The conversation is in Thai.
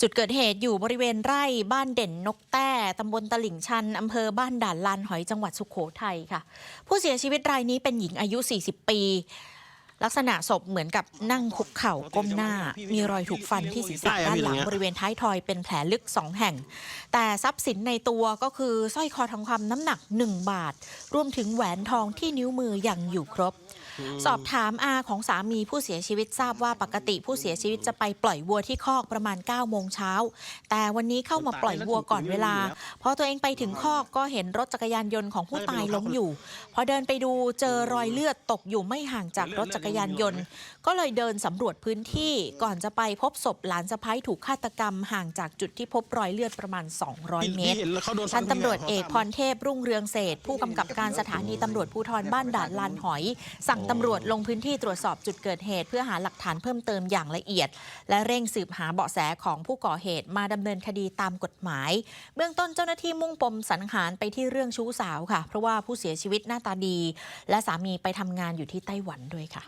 จุดเกิดเหตุอยู่บริเวณไร่บ้านเด่นนกแต้ตำบลตลิ่งชันอำเภอบ้านด่านลานหอยจังหวัดสุขโขทัยค่ะ ผู้เสียชีวิตรายนี้เป็นหญิงอายุ 40 ปี ลักษณะศพเหมือนกับนั่งคุกเข่าก้มหน้า มีรอยถูกฟันที่ศีรษะด้านหลังบริเวณท้ายทอยเป็นแผลลึกสองแห่ง แต่ทรัพย์สินในตัวก็คือสร้อยคอทองคำน้ำหนัก 1 บาท รวมถึงแหวนทองที่นิ้วมือยังอยู่ครบ สอบถามอาของสามีผู้เสียชีวิตทราบว่าปกติผู้เสียชีวิตจะไปปล่อยวัวที่คอกประมาณ9โมงเช้า แต่วันนี้เข้ามาปล่อยวัวก่อนเวลาพอตัวเองไปถึงคอกก็เห็นรถจักรยานยนต์ของผู้ตายล้มอยู่ พอเดินไปดูเจอรอยเลือดตกอยู่ไม่ห่างจากรถจักรยานยนต์ ก็เลยเดินสำรวจพื้นที่ก่อนจะไปพบศพหลานสะพ้ายถูกฆาตกรรมห่างจากจุดที่พบรอยเลือดประมาณ 200 เมตรพันตำรวจเอกพรเทพรุ่งเรืองเศรษฐ์ผู้กำกับการสถานีตำรวจภูธรบ้านด่านลานหอย สั่งตำรวจลงพื้นที่ตรวจสอบจุดเกิดเหตุ เพื่อหาหลักฐานเพิ่มเติมอย่างละเอียด และเร่งสืบหาเบาะแสของผู้ก่อเหตุมาดำเนินคดีตามกฎหมาย เบื้องต้นเจ้าหน้าที่มุ่งปมสังหารไปที่เรื่องชู้สาวค่ะ เพราะว่าผู้เสียชีวิตหน้าตาดี และสามีไปทำงานอยู่ที่ไต้หวันด้วยค่ะ